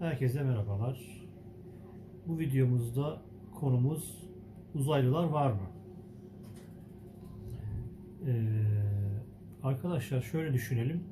Herkese merhabalar. Bu videomuzda konumuz uzaylılar var mı? Ee, arkadaşlar şöyle düşünelim.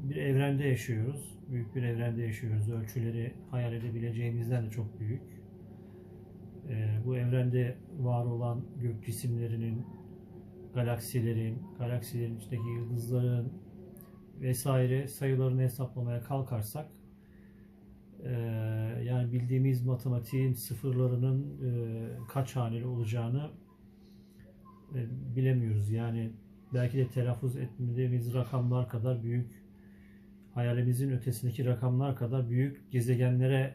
Bir evrende yaşıyoruz. Büyük bir evrende yaşıyoruz. Ölçüleri hayal edebileceğimizden de çok büyük. Ee, bu evrende var olan gök cisimlerinin, galaksilerin, galaksilerin içindeki yıldızların vesaire sayılarını hesaplamaya kalkarsak e, yani bildiğimiz matematiğin sıfırlarının e, kaç haneli olacağını e, bilemiyoruz. Yani belki de telaffuz etmediğimiz rakamlar kadar büyük hayalimizin ötesindeki rakamlar kadar büyük gezegenlere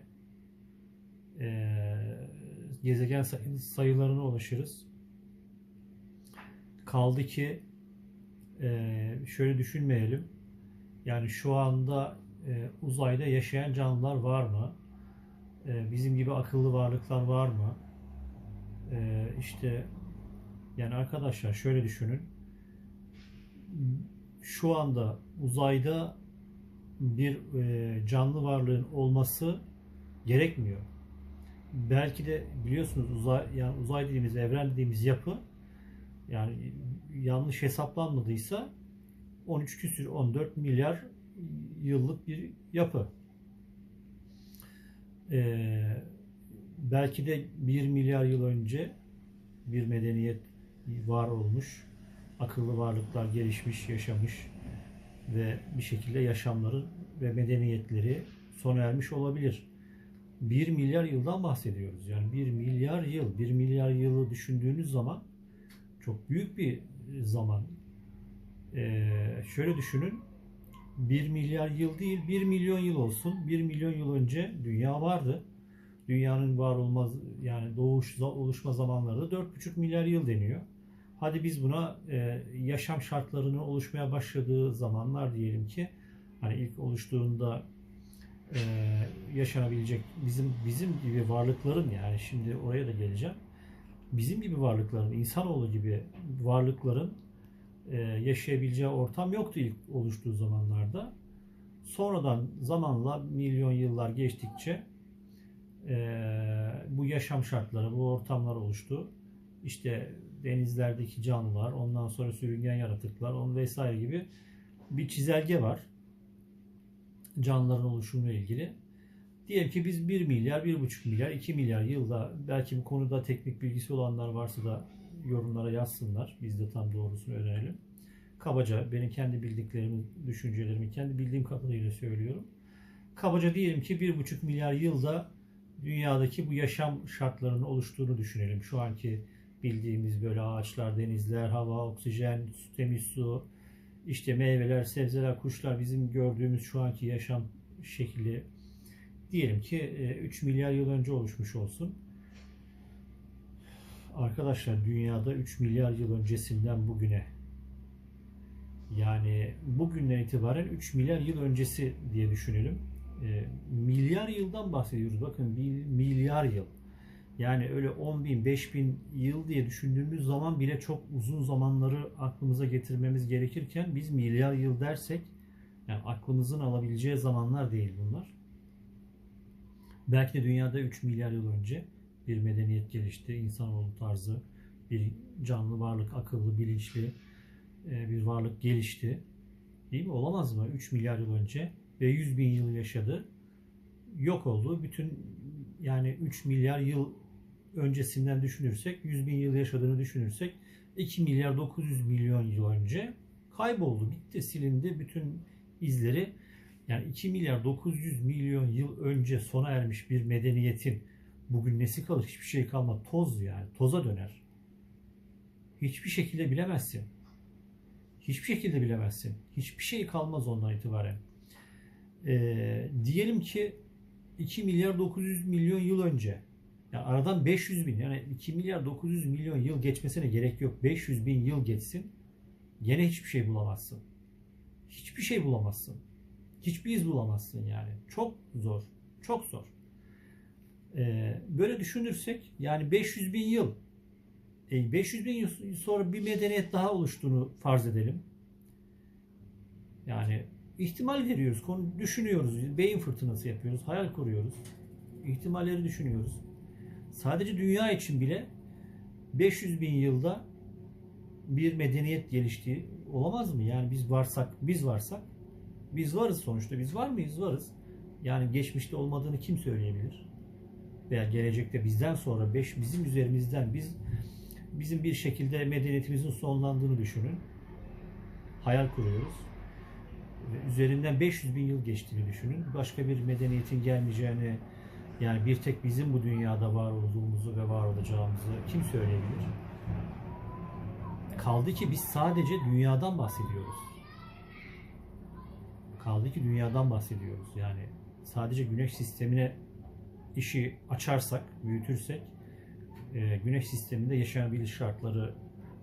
e, gezegen say- sayılarına ulaşırız. Kaldı ki e, şöyle düşünmeyelim. Yani şu anda e, uzayda yaşayan canlılar var mı? E, bizim gibi akıllı varlıklar var mı? E, işte yani arkadaşlar şöyle düşünün. Şu anda uzayda bir e, canlı varlığın olması gerekmiyor. Belki de biliyorsunuz uzay yani uzay dediğimiz evren dediğimiz yapı yani yanlış hesaplanmadıysa 13 küsür 14 milyar yıllık bir yapı. Ee, belki de 1 milyar yıl önce bir medeniyet var olmuş. Akıllı varlıklar gelişmiş, yaşamış ve bir şekilde yaşamları ve medeniyetleri sona ermiş olabilir. 1 milyar yıldan bahsediyoruz. Yani 1 milyar yıl, 1 milyar yılı düşündüğünüz zaman çok büyük bir zaman. Ee, şöyle düşünün. 1 milyar yıl değil 1 milyon yıl olsun. 1 milyon yıl önce dünya vardı. Dünyanın var olmaz yani doğuş oluşma zamanları da 4,5 milyar yıl deniyor. Hadi biz buna e, yaşam şartlarının oluşmaya başladığı zamanlar diyelim ki hani ilk oluştuğunda e, yaşanabilecek bizim bizim gibi varlıkların yani şimdi oraya da geleceğim. Bizim gibi varlıkların, insanoğlu gibi varlıkların yaşayabileceği ortam yoktu ilk oluştuğu zamanlarda. Sonradan zamanla milyon yıllar geçtikçe e, bu yaşam şartları, bu ortamlar oluştu. İşte denizlerdeki canlılar, ondan sonra sürüngen yaratıklar, on vesaire gibi bir çizelge var. Canlıların oluşumuyla ilgili. Diyelim ki biz 1 milyar, 1,5 milyar, 2 milyar yılda belki bu konuda teknik bilgisi olanlar varsa da yorumlara yazsınlar. Biz de tam doğrusunu öğrenelim. Kabaca benim kendi bildiklerimi, düşüncelerimi kendi bildiğim kadarıyla söylüyorum. Kabaca diyelim ki 1,5 milyar yılda dünyadaki bu yaşam şartlarının oluştuğunu düşünelim. Şu anki bildiğimiz böyle ağaçlar, denizler, hava, oksijen, temiz su, işte meyveler, sebzeler, kuşlar bizim gördüğümüz şu anki yaşam şekli diyelim ki 3 milyar yıl önce oluşmuş olsun. Arkadaşlar dünyada 3 milyar yıl öncesinden bugüne yani bugünden itibaren 3 milyar yıl öncesi diye düşünelim. E, milyar yıldan bahsediyoruz. Bakın bir milyar yıl. Yani öyle 10 bin, 5 bin yıl diye düşündüğümüz zaman bile çok uzun zamanları aklımıza getirmemiz gerekirken biz milyar yıl dersek yani aklımızın alabileceği zamanlar değil bunlar. Belki de dünyada 3 milyar yıl önce bir medeniyet gelişti. İnsanoğlu tarzı bir canlı varlık, akıllı, bilinçli e, bir varlık gelişti. Değil mi? Olamaz mı? 3 milyar yıl önce ve 100 bin yıl yaşadı. Yok oldu. Bütün yani 3 milyar yıl öncesinden düşünürsek, 100 bin yıl yaşadığını düşünürsek 2 milyar 900 milyon yıl önce kayboldu. Bitti, silindi. Bütün izleri yani 2 milyar 900 milyon yıl önce sona ermiş bir medeniyetin bugün nesi kalır? Hiçbir şey kalmaz. Toz yani. Toza döner. Hiçbir şekilde bilemezsin. Hiçbir şekilde bilemezsin. Hiçbir şey kalmaz ondan itibaren. Ee, diyelim ki 2 milyar 900 milyon yıl önce yani aradan 500 bin yani 2 milyar 900 milyon yıl geçmesine gerek yok. 500 bin yıl geçsin gene hiçbir şey bulamazsın. Hiçbir şey bulamazsın. Hiçbir iz bulamazsın yani. Çok zor. Çok zor. Ee, böyle düşünürsek yani 500 bin yıl e, 500 bin yıl sonra bir medeniyet daha oluştuğunu farz edelim. Yani ihtimal veriyoruz, konu düşünüyoruz, beyin fırtınası yapıyoruz, hayal kuruyoruz. ihtimalleri düşünüyoruz. Sadece dünya için bile 500 bin yılda bir medeniyet geliştiği olamaz mı? Yani biz varsak, biz varsak, biz varız sonuçta. Biz var mıyız? Varız. Yani geçmişte olmadığını kim söyleyebilir? Veya gelecekte bizden sonra beş, bizim üzerimizden biz bizim bir şekilde medeniyetimizin sonlandığını düşünün. Hayal kuruyoruz. Üzerinden 500 bin yıl geçtiğini düşünün. Başka bir medeniyetin gelmeyeceğini yani bir tek bizim bu dünyada var olduğumuzu ve var olacağımızı kim söyleyebilir? Kaldı ki biz sadece dünyadan bahsediyoruz. Kaldı ki dünyadan bahsediyoruz. Yani sadece güneş sistemine işi açarsak, büyütürsek e, güneş sisteminde yaşanabilir şartları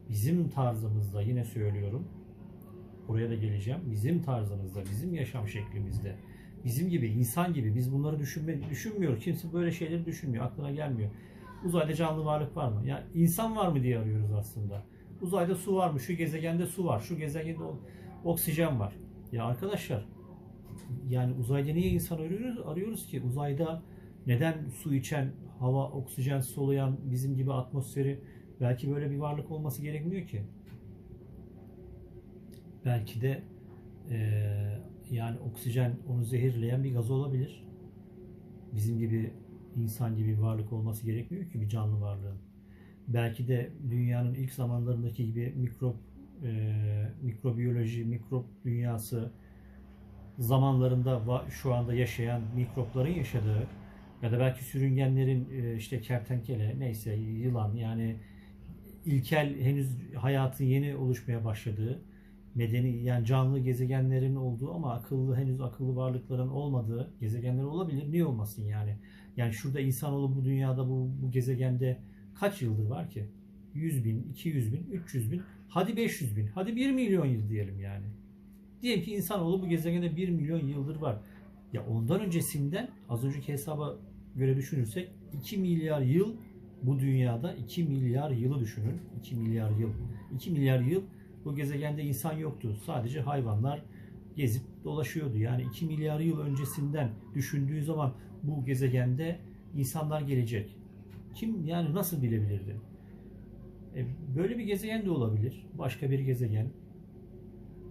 bizim tarzımızda yine söylüyorum. Oraya da geleceğim. Bizim tarzımızda, bizim yaşam şeklimizde, bizim gibi, insan gibi biz bunları düşünme, düşünmüyor. Kimse böyle şeyleri düşünmüyor. Aklına gelmiyor. Uzayda canlı varlık var mı? Ya insan var mı diye arıyoruz aslında. Uzayda su var mı? Şu gezegende su var. Şu gezegende oksijen var. Ya arkadaşlar yani uzayda niye insan arıyoruz? Arıyoruz ki uzayda neden su içen, hava, oksijen soluyan, bizim gibi atmosferi belki böyle bir varlık olması gerekmiyor ki. Belki de eee, yani oksijen onu zehirleyen bir gaz olabilir. Bizim gibi insan gibi bir varlık olması gerekmiyor ki bir canlı varlığın. Belki de dünyanın ilk zamanlarındaki gibi mikrop, eee, mikrobiyoloji, mikrop dünyası zamanlarında şu anda yaşayan mikropların yaşadığı ya da belki sürüngenlerin e, işte kertenkele neyse yılan yani ilkel henüz hayatın yeni oluşmaya başladığı medeni yani canlı gezegenlerin olduğu ama akıllı henüz akıllı varlıkların olmadığı gezegenler olabilir. Niye olmasın yani? Yani şurada insanoğlu bu dünyada bu, bu gezegende kaç yıldır var ki? 100 bin, 200 bin, 300 bin, hadi 500 bin, hadi 1 milyon yıl diyelim yani. Diyelim ki insanoğlu bu gezegende 1 milyon yıldır var. Ya ondan öncesinden az önceki hesaba göre düşünürsek 2 milyar yıl bu dünyada 2 milyar yılı düşünün. 2 milyar yıl. 2 milyar yıl bu gezegende insan yoktu. Sadece hayvanlar gezip dolaşıyordu. Yani 2 milyar yıl öncesinden düşündüğü zaman bu gezegende insanlar gelecek. Kim yani nasıl bilebilirdi? E, böyle bir gezegen de olabilir. Başka bir gezegen.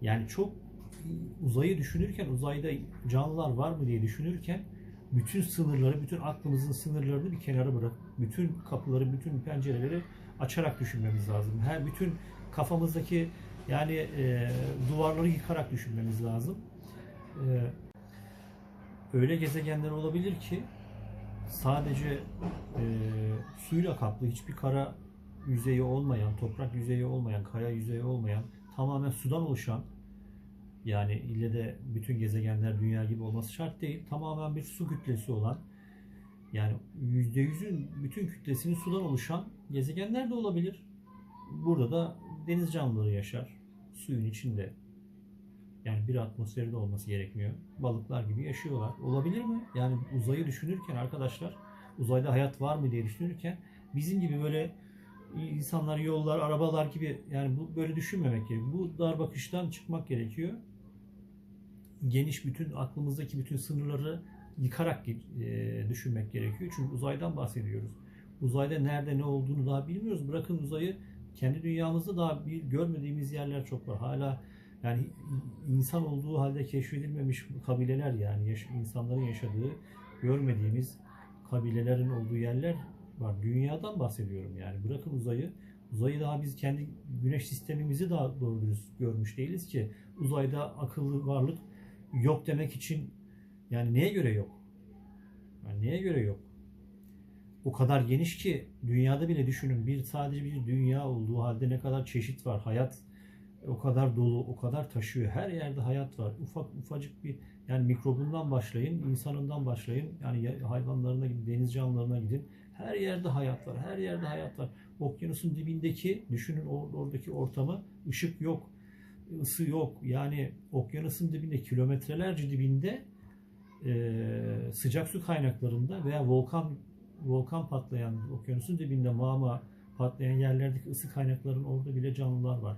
Yani çok uzayı düşünürken, uzayda canlılar var mı diye düşünürken bütün sınırları, bütün aklımızın sınırlarını bir kenara bırak. Bütün kapıları, bütün pencereleri açarak düşünmemiz lazım. Her bütün kafamızdaki yani e, duvarları yıkarak düşünmemiz lazım. E, öyle gezegenler olabilir ki sadece e, suyla kaplı hiçbir kara yüzeyi olmayan, toprak yüzeyi olmayan, kaya yüzeyi olmayan, tamamen sudan oluşan yani ille de bütün gezegenler dünya gibi olması şart değil. Tamamen bir su kütlesi olan yani %100'ün bütün kütlesinin sudan oluşan gezegenler de olabilir. Burada da deniz canlıları yaşar. Suyun içinde. Yani bir atmosferinde olması gerekmiyor. Balıklar gibi yaşıyorlar. Olabilir mi? Yani uzayı düşünürken arkadaşlar uzayda hayat var mı diye düşünürken bizim gibi böyle insanlar, yollar, arabalar gibi yani bu böyle düşünmemek gerekiyor. Bu dar bakıştan çıkmak gerekiyor. Geniş bütün aklımızdaki bütün sınırları yıkarak e, düşünmek gerekiyor. Çünkü uzaydan bahsediyoruz. Uzayda nerede ne olduğunu daha bilmiyoruz. Bırakın uzayı kendi dünyamızda daha bir görmediğimiz yerler çok var. Hala yani insan olduğu halde keşfedilmemiş kabileler yani yaş- insanların yaşadığı görmediğimiz kabilelerin olduğu yerler var. Dünyadan bahsediyorum yani. Bırakın uzayı. Uzayı daha biz kendi güneş sistemimizi daha doğru dürüst görmüş değiliz ki. Uzayda akıllı varlık yok demek için yani neye göre yok? Yani neye göre yok? O kadar geniş ki dünyada bile düşünün bir sadece bir dünya olduğu halde ne kadar çeşit var. Hayat o kadar dolu, o kadar taşıyor. Her yerde hayat var. Ufak ufacık bir yani mikrobundan başlayın, insanından başlayın. Yani ya- hayvanlarına gidin, deniz canlılarına gidin. Her yerde hayat var. Her yerde hayat var. Okyanusun dibindeki düşünün or- oradaki ortamı ışık yok, ısı yok. Yani okyanusun dibinde kilometrelerce dibinde e, sıcak su kaynaklarında veya volkan volkan patlayan okyanusun dibinde mağma patlayan yerlerdeki ısı kaynaklarının orada bile canlılar var.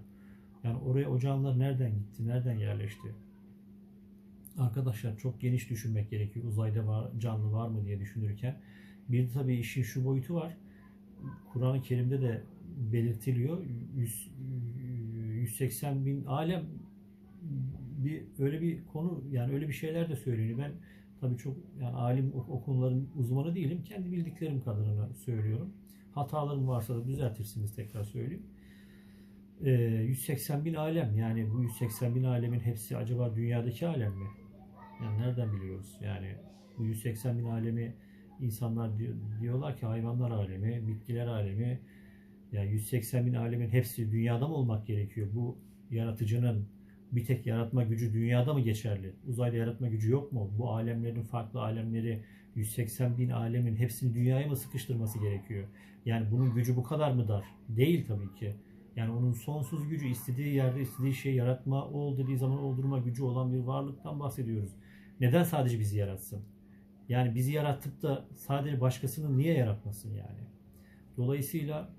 Yani oraya o canlılar nereden gitti, nereden yerleşti? arkadaşlar çok geniş düşünmek gerekiyor. Uzayda var, canlı var mı diye düşünürken. Bir de tabii işin şu boyutu var. Kur'an-ı Kerim'de de belirtiliyor. 100, 180 bin alem bir öyle bir konu yani öyle bir şeyler de söyleniyor. Ben tabii çok yani alim o, o konuların uzmanı değilim. Kendi bildiklerim kadarını söylüyorum. Hatalarım varsa da düzeltirsiniz tekrar söyleyeyim. Ee, 180 bin alem yani bu 180 bin alemin hepsi acaba dünyadaki alem mi? Yani nereden biliyoruz? Yani bu 180 bin alemi insanlar diyor, diyorlar ki hayvanlar alemi, bitkiler alemi. Yani 180 bin alemin hepsi dünyada mı olmak gerekiyor? Bu yaratıcının bir tek yaratma gücü dünyada mı geçerli? Uzayda yaratma gücü yok mu? Bu alemlerin farklı alemleri 180 bin alemin hepsini dünyaya mı sıkıştırması gerekiyor? Yani bunun gücü bu kadar mı dar? Değil tabii ki. Yani onun sonsuz gücü istediği yerde istediği şeyi yaratma, ol dediği zaman oldurma gücü olan bir varlıktan bahsediyoruz. Neden sadece bizi yaratsın? Yani bizi yaratıp da sadece başkasını niye yaratmasın yani? Dolayısıyla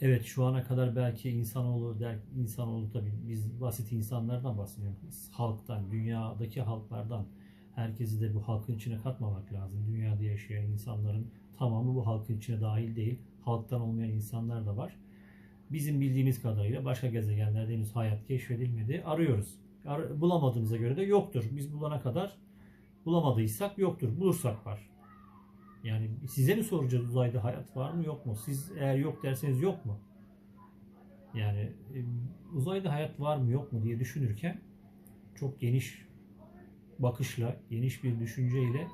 evet şu ana kadar belki insanoğlu der insanoğlu tabii biz basit insanlardan bahsediyoruz. Halktan, dünyadaki halklardan herkesi de bu halkın içine katmamak lazım. Dünyada yaşayan insanların tamamı bu halkın içine dahil değil. Halktan olmayan insanlar da var. Bizim bildiğimiz kadarıyla başka gezegenlerde henüz hayat keşfedilmedi. Arıyoruz. Ar- bulamadığımıza göre de yoktur. Biz bulana kadar bulamadıysak yoktur. Bulursak var. Yani size mi soracağız uzayda hayat var mı yok mu? Siz eğer yok derseniz yok mu? Yani e, uzayda hayat var mı yok mu diye düşünürken çok geniş bakışla, geniş bir düşünceyle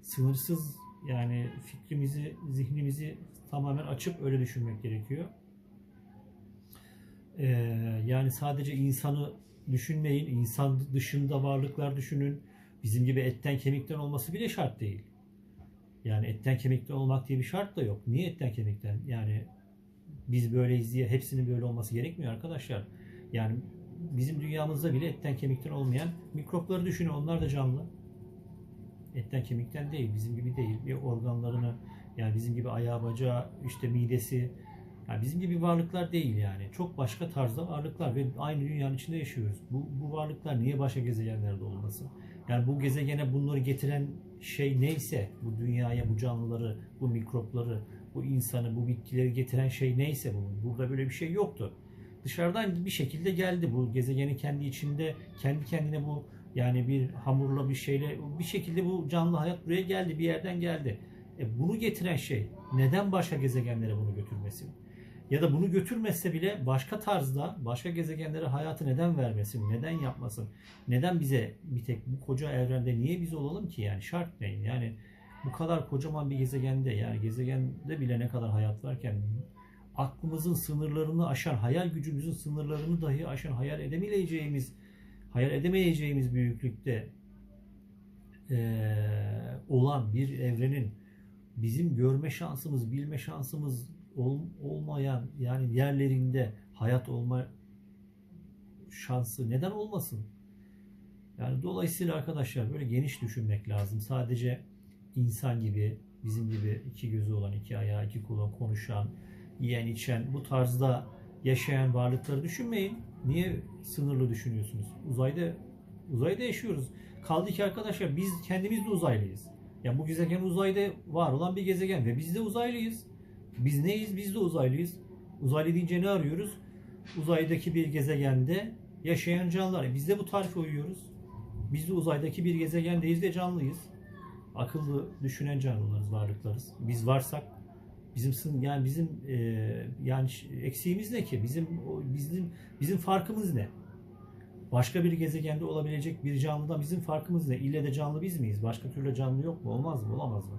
sınırsız yani fikrimizi, zihnimizi tamamen açıp öyle düşünmek gerekiyor. Ee, yani sadece insanı düşünmeyin, insan dışında varlıklar düşünün. Bizim gibi etten kemikten olması bile şart değil. Yani etten kemikten olmak diye bir şart da yok. Niye etten kemikten? Yani biz böyleyiz diye hepsinin böyle olması gerekmiyor arkadaşlar. Yani bizim dünyamızda bile etten kemikten olmayan mikropları düşünün. Onlar da canlı. Etten kemikten değil. Bizim gibi değil. Bir organlarını yani bizim gibi ayağı bacağı işte midesi yani bizim gibi varlıklar değil yani. Çok başka tarzda varlıklar ve aynı dünyanın içinde yaşıyoruz. Bu, bu varlıklar niye başka gezegenlerde olmasın? Yani bu gezegene bunları getiren şey neyse, bu dünyaya bu canlıları, bu mikropları, bu insanı, bu bitkileri getiren şey neyse bu. Burada böyle bir şey yoktu. Dışarıdan bir şekilde geldi bu gezegenin kendi içinde, kendi kendine bu yani bir hamurla bir şeyle bir şekilde bu canlı hayat buraya geldi, bir yerden geldi. E bunu getiren şey neden başka gezegenlere bunu götürmesin? Ya da bunu götürmezse bile başka tarzda başka gezegenlere hayatı neden vermesin? Neden yapmasın? Neden bize bir tek bu koca evrende niye biz olalım ki yani şart ne? Yani bu kadar kocaman bir gezegende yani gezegende bile ne kadar hayat varken aklımızın sınırlarını aşan, hayal gücümüzün sınırlarını dahi aşan, hayal edemeyeceğimiz hayal edemeyeceğimiz büyüklükte eee, olan bir evrenin bizim görme şansımız, bilme şansımız ol- olmayan yani yerlerinde hayat olma şansı neden olmasın? Yani dolayısıyla arkadaşlar böyle geniş düşünmek lazım. Sadece insan gibi, bizim gibi iki gözü olan, iki ayağı, iki kolu konuşan, yiyen, içen, bu tarzda yaşayan varlıkları düşünmeyin. Niye sınırlı düşünüyorsunuz? Uzayda uzayda yaşıyoruz. Kaldı ki arkadaşlar biz kendimiz de uzaylıyız. Yani bu gezegen uzayda var olan bir gezegen ve biz de uzaylıyız. Biz neyiz? Biz de uzaylıyız. Uzaylı deyince ne arıyoruz? Uzaydaki bir gezegende yaşayan canlılar. Biz de bu tarife uyuyoruz. Biz de uzaydaki bir gezegendeyiz ve canlıyız. Akıllı düşünen canlılarız, varlıklarız. Biz varsak bizim yani bizim e, yani eksiğimiz ne ki? Bizim bizim bizim farkımız ne? Başka bir gezegende olabilecek bir canlıdan bizim farkımız ne? İlle de canlı biz miyiz? Başka türlü canlı yok mu? Olmaz mı? Olamaz mı?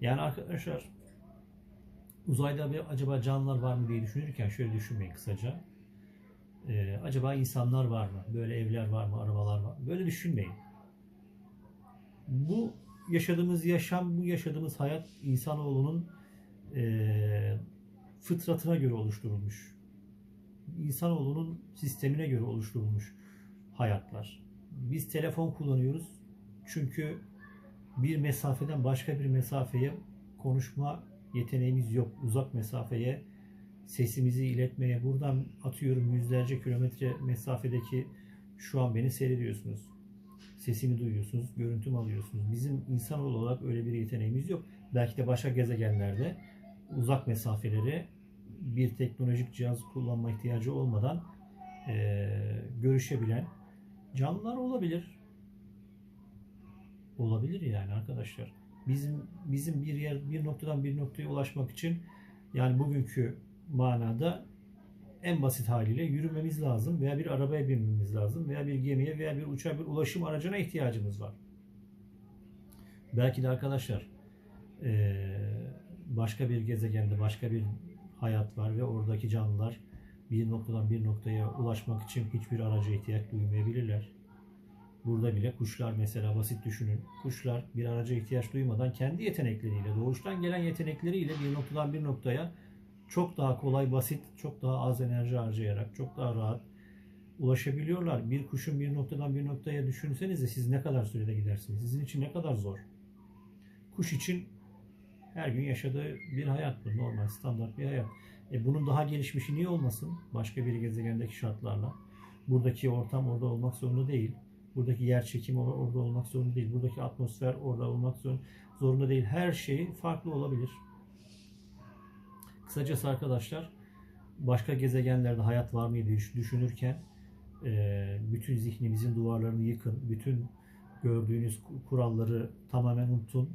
Yani arkadaşlar uzayda bir acaba canlılar var mı diye düşünürken şöyle düşünmeyin kısaca. Ee, acaba insanlar var mı? Böyle evler var mı? Arabalar var mı? Böyle düşünmeyin. Bu yaşadığımız yaşam, bu yaşadığımız hayat insanoğlunun eee fıtratına göre oluşturulmuş. İnsanoğlunun sistemine göre oluşturulmuş hayatlar. Biz telefon kullanıyoruz çünkü bir mesafeden başka bir mesafeye konuşma yeteneğimiz yok. Uzak mesafeye sesimizi iletmeye buradan atıyorum yüzlerce kilometre mesafedeki Şu an beni seyrediyorsunuz. Sesimi duyuyorsunuz, görüntümü alıyorsunuz. Bizim insanoğlu olarak öyle bir yeteneğimiz yok. Belki de başka gezegenlerde uzak mesafeleri bir teknolojik cihaz kullanma ihtiyacı olmadan eee, görüşebilen canlılar olabilir. Olabilir yani arkadaşlar. Bizim bizim bir yer bir noktadan bir noktaya ulaşmak için yani bugünkü manada en basit haliyle yürümemiz lazım veya bir arabaya binmemiz lazım veya bir gemiye veya bir uçağa bir ulaşım aracına ihtiyacımız var. Belki de arkadaşlar başka bir gezegende başka bir hayat var ve oradaki canlılar bir noktadan bir noktaya ulaşmak için hiçbir araca ihtiyaç duymayabilirler. Burada bile kuşlar mesela basit düşünün. Kuşlar bir araca ihtiyaç duymadan kendi yetenekleriyle, doğuştan gelen yetenekleriyle bir noktadan bir noktaya çok daha kolay, basit, çok daha az enerji harcayarak, çok daha rahat ulaşabiliyorlar. Bir kuşun bir noktadan bir noktaya düşünsenize siz ne kadar sürede gidersiniz? Sizin için ne kadar zor? Kuş için her gün yaşadığı bir hayat bu. Normal, standart bir hayat. E bunun daha gelişmişi niye olmasın? Başka bir gezegendeki şartlarla. Buradaki ortam orada olmak zorunda değil. Buradaki yer çekimi or- orada olmak zorunda değil. Buradaki atmosfer orada olmak zor- zorunda değil. Her şey farklı olabilir. Kısacası arkadaşlar başka gezegenlerde hayat var mıydı düş- düşünürken bütün zihninizin duvarlarını yıkın. Bütün gördüğünüz ku- kuralları tamamen unutun.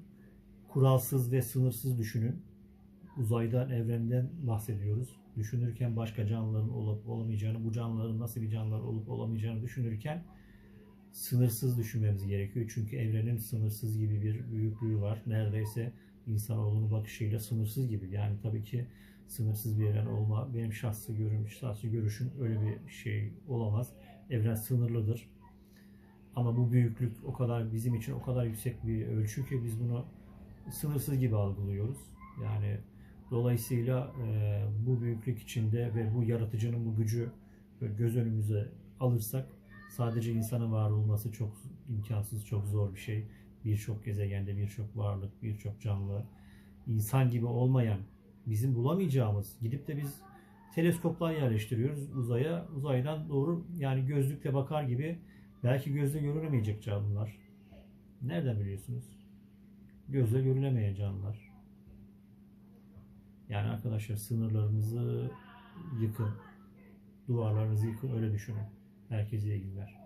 Kuralsız ve sınırsız düşünün. Uzaydan, evrenden bahsediyoruz. Düşünürken başka canlıların olup olamayacağını, bu canlıların nasıl bir canlılar olup olamayacağını düşünürken sınırsız düşünmemiz gerekiyor. Çünkü evrenin sınırsız gibi bir büyüklüğü var. Neredeyse insanoğlunun bakışıyla sınırsız gibi. Yani tabii ki sınırsız bir evren olma benim şahsi görüşüm, şahsi görüşüm öyle bir şey olamaz. Evren sınırlıdır. Ama bu büyüklük o kadar bizim için o kadar yüksek bir ölçü ki biz bunu sınırsız gibi algılıyoruz. Yani dolayısıyla e, bu büyüklük içinde ve bu yaratıcının bu gücü göz önümüze alırsak sadece insanın var olması çok imkansız, çok zor bir şey. Birçok gezegende birçok varlık, birçok canlı insan gibi olmayan bizim bulamayacağımız gidip de biz teleskoplar yerleştiriyoruz uzaya. Uzaydan doğru yani gözlükle bakar gibi belki gözle görülemeyecek canlılar. Nereden biliyorsunuz? Gözle görülemeyen canlılar. Yani arkadaşlar sınırlarınızı yıkın. Duvarlarınızı yıkın öyle düşünün. Herkese iyi günler.